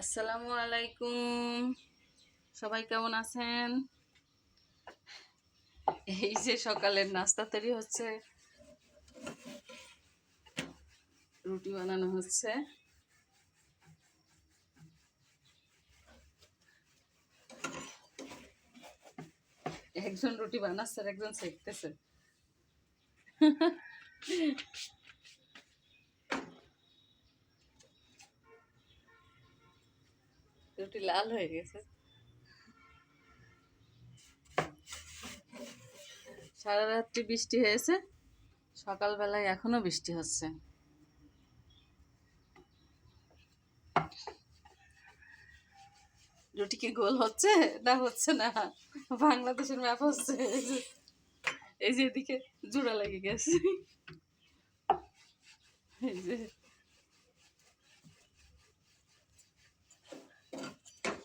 আসসালামু আলাইকুম। সবাই কেমন আছেন? এই যে সকালের নাস্তা তৈরি হচ্ছে। রুটি বানানো হচ্ছে। একজন রুটি বানাচ্ছে আর একজন সেকতেছে রুটি লাল হয়ে গেছে। সারা রাত্রি বৃষ্টি হয়েছে। সকালবেলায় এখনও বৃষ্টি হচ্ছে। রুটি কি গোল হচ্ছে? না হচ্ছে না। বাংলাদেশের ম্যাপ হচ্ছে। এই যে- এদিকে জোড়া লেগে গেছে। এই যে